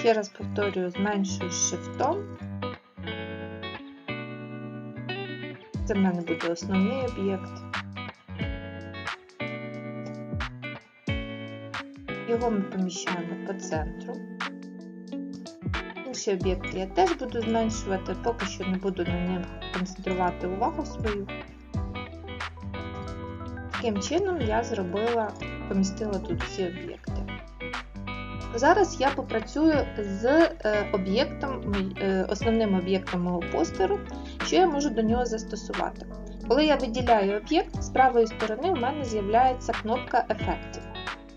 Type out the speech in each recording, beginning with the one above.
Ще раз повторюю, зменшую шрифтом. Це в мене буде основний об'єкт. Його ми поміщаємо по центру. Інші об'єкти я теж буду зменшувати, поки що не буду на них концентрувати увагу свою. Таким чином я зробила, помістила тут всі об'єкти. Зараз я попрацюю з е, об'єктом, е, основним об'єктом мого постеру, що я можу до нього застосувати. Коли я виділяю об'єкт, з правої сторони у мене з'являється кнопка ефектів.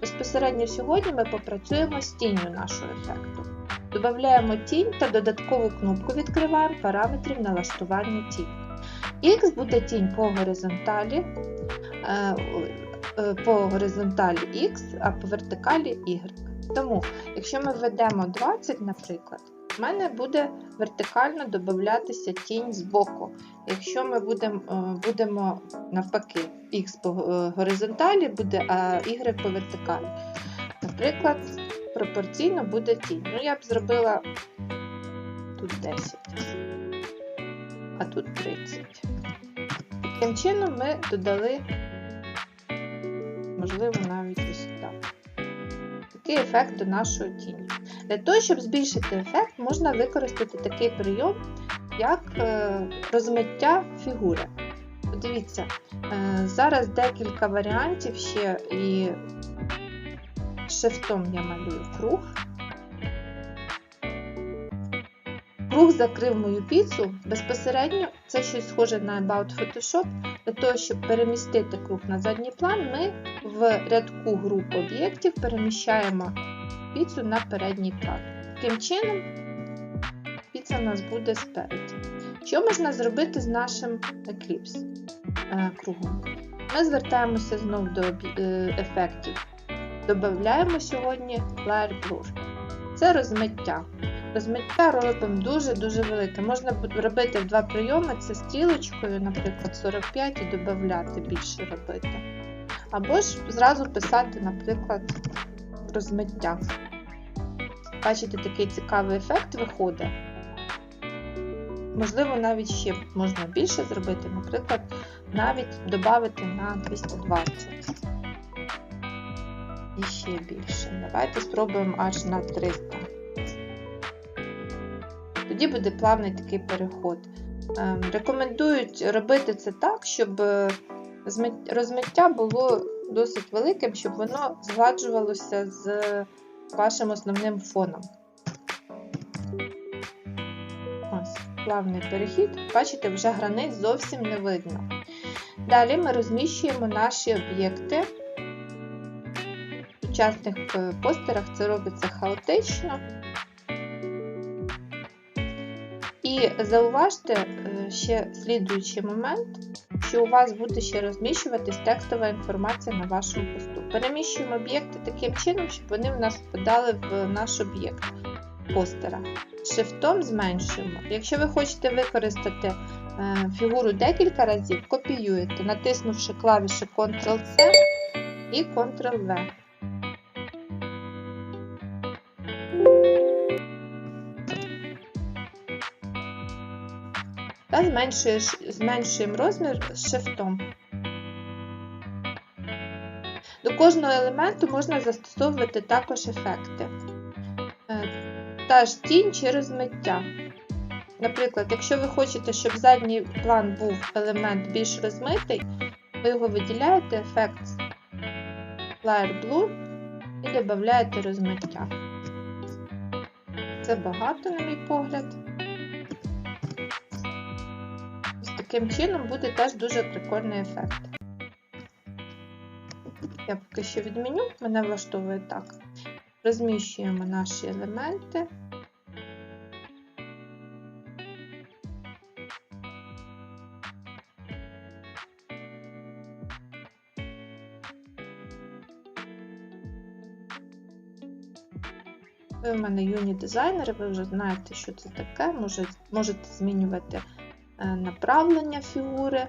Безпосередньо сьогодні ми попрацюємо з тінню нашого ефекту. Додаємо тінь та додаткову кнопку відкриваємо параметрів налаштування тінь. X буде тінь по горизонталі, по горизонталі X, а по вертикалі Y. Тому, якщо ми введемо 20, наприклад, в мене буде вертикально додатися тінь з боку. Якщо ми будемо будемо навпаки, X по горизонталі буде, а Y по вертикалі. Наприклад, пропорційно буде тінь. Ну, я б зробила тут 10, а тут 30. Таким чином ми додали, можливо, навіть ось так. Такий ефект до нашої тіні. Для того, щоб збільшити ефект, можна використати такий прийом, як розмиття фігури. Подивіться, зараз декілька варіантів ще і шрифтом я малюю круг. Круг закрив мою піцу. Безпосередньо це щось схоже на About Photoshop. Для того, щоб перемістити круг на задній план, ми в рядку груп об'єктів переміщаємо піцу на передній план. Таким чином, піца у нас буде спереді. Що можна зробити з нашим Eclipse кругом? Ми звертаємося знову до ефектів. Додаємо сьогодні Layer Blur. Це розмиття. Розмиття робимо дуже-дуже велике. Можна робити два прийоми, це стрілочкою, наприклад, 45 і додати більше робити. Або ж зразу писати, наприклад, розмиття. Бачите, такий цікавий ефект виходить. Можливо, навіть ще можна більше зробити, наприклад, навіть додати на 220. І ще більше. Давайте спробуємо аж на 300. Тоді буде плавний такий переход. Рекомендують робити це так, щоб розмиття було досить великим, щоб воно згладжувалося з вашим основним фоном. Ось, плавний перехід. Бачите, вже границь зовсім не видно. Далі ми розміщуємо наші об'єкти. В сучасних постерах це робиться хаотично. І зауважте ще слідуючий момент, що у вас буде ще розміщуватись текстова інформація на вашому посту. Переміщуємо об'єкти таким чином, щоб вони в нас впадали в наш об'єкт постера. Шифтом зменшуємо. Якщо ви хочете використати фігуру декілька разів, копіюєте, натиснувши клавіші Ctrl-C і Ctrl-V. Та зменшуємо розмір шрифтом. До кожного елементу можна застосовувати також ефекти. Та ж тінь чи розмиття. Наприклад, якщо ви хочете, щоб задній план був елемент більш розмитий, ви його виділяєте ефект Layer Blur і додаєте розмиття. Це багато, на мій погляд. Таким чином буде теж дуже прикольний ефект. Я поки що відміню, мене влаштовує так. Розміщуємо наші елементи. Ви в мене юні дизайнери, ви вже знаєте, що це таке, можете змінювати направлення фігури,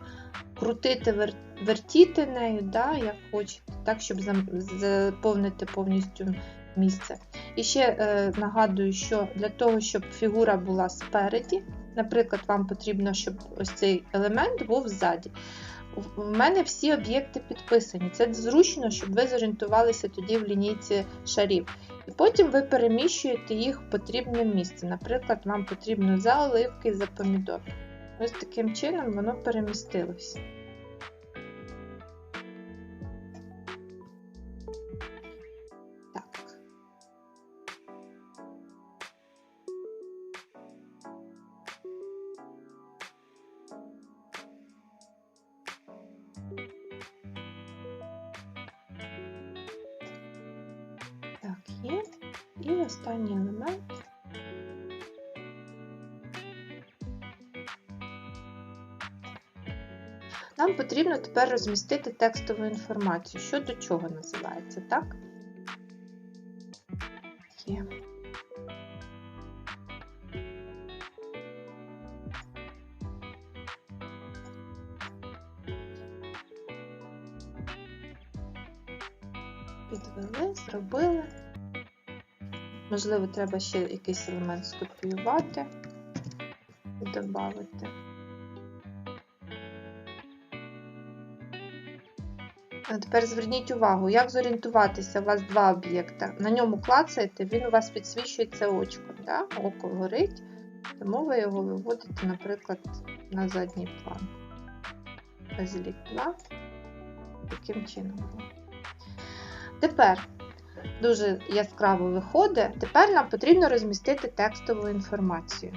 крутити вертіти нею, да, як хочете, так, щоб заповнити повністю місце. І ще е, нагадую, що для того, щоб фігура була спереді, наприклад, вам потрібно, щоб ось цей елемент був ззаді. В мене всі об'єкти підписані. Це зручно, щоб ви зорієнтувалися тоді в лінійці шарів. І потім ви переміщуєте їх в потрібне місце. Наприклад, вам потрібно за оливки, за помідор. Ось таким чином воно перемістилося. Так. Так, є. І останній елемент. Нам потрібно тепер розмістити текстову інформацію. Що до чого називається, так? Є. Підвели, зробили. Можливо, треба ще якийсь елемент скопіювати і додати. Тепер зверніть увагу, як зорієнтуватися, у вас два об'єкта. На ньому клацаєте, він у вас підсвічується очком. Да? Око горить, тому ви його виводите, наприклад, на задній план. Безлік 2. Таким чином. Тепер дуже яскраво виходить. Тепер нам потрібно розмістити текстову інформацію.